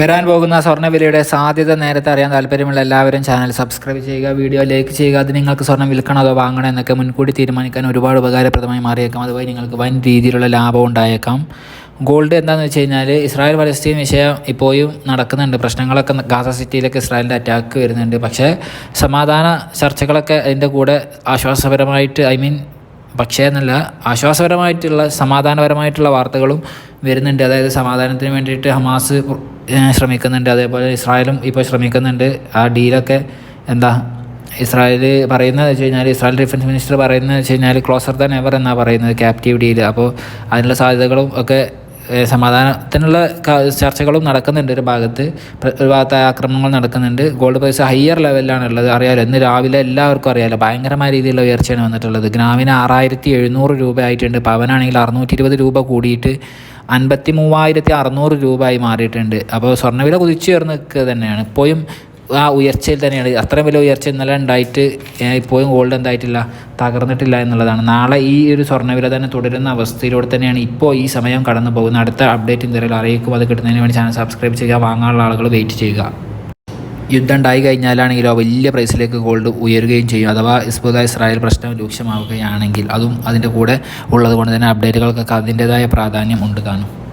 വരാൻ പോകുന്ന സ്വർണവിലയുടെ സാധ്യത നേരത്തെ അറിയാൻ താല്പര്യമുള്ള എല്ലാവരും ചാനൽ സബ്സ്ക്രൈബ് ചെയ്യുക വീഡിയോ ലൈക്ക് ചെയ്യുക അത് നിങ്ങൾക്ക് സ്വർണം വിൽക്കണോ അതോ വാങ്ങണോ എന്നൊക്കെ മുൻകൂട്ടി തീരുമാനിക്കാൻ ഒരുപാട് ഉപകാരപ്രദമായി മാറിയേക്കാം. അതുവഴി നിങ്ങൾക്ക് വൻ രീതിയിലുള്ള ലാഭം ഉണ്ടായേക്കാം. ഗോൾഡ് എന്താണെന്ന് വെച്ച് കഴിഞ്ഞാൽ ഇസ്രായേൽ പലസ്തീൻ വിഷയം ഇപ്പോഴും നടക്കുന്നുണ്ട്. പ്രശ്നങ്ങളൊക്കെ ഗാസ സിറ്റിയിലൊക്കെ ഇസ്രായേലിന്റെ അറ്റാക്ക് വരുന്നുണ്ട്. പക്ഷേ സമാധാന ചർച്ചകളൊക്കെ അതിന്റെ കൂടെ ആശ്വാസപരമായിട്ട് ഐ മീൻ പക്ഷേ എന്നല്ല ആശ്വാസപരമായിട്ടുള്ള സമാധാനപരമായിട്ടുള്ള വാർത്തകളും വരുന്നുണ്ട്. അതായത് സമാധാനത്തിന് വേണ്ടിയിട്ട് ഹമാസ് ശ്രമിക്കുന്നുണ്ട്. അതേപോലെ ഇസ്രായേലും ഇപ്പോൾ ശ്രമിക്കുന്നുണ്ട്. ആ ഡീലൊക്കെ എന്താ ഇസ്രായേൽ പറയുന്നത് വെച്ച് കഴിഞ്ഞാൽ ഇസ്രായേൽ ഡിഫൻസ് മിനിസ്റ്റർ പറയുന്നത് വെച്ച് കഴിഞ്ഞാൽ ക്ലോസർ ദാൻ എവർ എന്നാണ് പറയുന്നത് ക്യാപ്റ്റീവ് ഡീൽ അപ്പോൾ അതിനുള്ള സാധ്യതകളും ഒക്കെ സമാധാനത്തിനുള്ള ചർച്ചകളും നടക്കുന്നുണ്ട് ഒരു ഭാഗത്ത്. ഒരു ഭാഗത്ത് ആക്രമണങ്ങൾ നടക്കുന്നുണ്ട്. ഗോൾഡ് പ്രൈസ് ഹയർ ലെവലിലാണ് ഉള്ളത് അറിയാലോ ഇന്ന് രാവിലെ എല്ലാവർക്കും അറിയാലോ ഭയങ്കരമായ രീതിയിലുള്ള ഉയർച്ചയാണ് വന്നിട്ടുള്ളത്. ഗ്രാമിന് ആറായിരത്തി എഴുന്നൂറ് രൂപ ആയിട്ടുണ്ട്. പവനാണെങ്കിൽ അറുന്നൂറ്റി ഇരുപത് രൂപ കൂടിയിട്ട് അൻപത്തി മൂവായിരത്തി അറുന്നൂറ് രൂപ ആയി മാറിയിട്ടുണ്ട്. അപ്പോൾ സ്വർണവില കുതിച്ചുയർന്ന് നിൽക്കുക തന്നെയാണ്. ഇപ്പോഴും ആ ഉയർച്ചയിൽ തന്നെയാണ്. അത്രയും വലിയ ഉയർച്ച ഇന്നലെ ഉണ്ടായിട്ട് ഇപ്പോഴും ഗോൾഡ് എന്തായിട്ടില്ല തകർന്നിട്ടില്ല എന്നുള്ളതാണ്. നാളെ ഈ ഒരു സ്വർണവില തന്നെ തുടരുന്ന അവസ്ഥയിലൂടെ തന്നെയാണ് ഇപ്പോൾ ഈ സമയം കടന്നു പോകുന്നത്. അടുത്ത അപ്ഡേറ്റ് എന്തെങ്കിലും അറിയിക്കും അത് കിട്ടുന്നതിന് വേണ്ടി ചാനൽ സബ്സ്ക്രൈബ് ചെയ്യുക വാങ്ങാനുള്ള ആളുകൾ വെയിറ്റ് ചെയ്യുക. യുദ്ധം ഉണ്ടായി കഴിഞ്ഞാലാണെങ്കിലോ വലിയ പ്രൈസിലേക്ക് ഗോൾഡ് ഉയരുകയും ചെയ്യും. അഥവാ ഇസ്ബുദ ഇസ്രായേൽ പ്രശ്നം രൂക്ഷമാവുകയാണെങ്കിൽ അതും അതിന്റെ കൂടെ ഉള്ളതുകൊണ്ട് തന്നെ അപ്ഡേറ്റുകൾക്കൊക്കെ അതിന്റേതായ പ്രാധാന്യം ഉണ്ട് കാണും.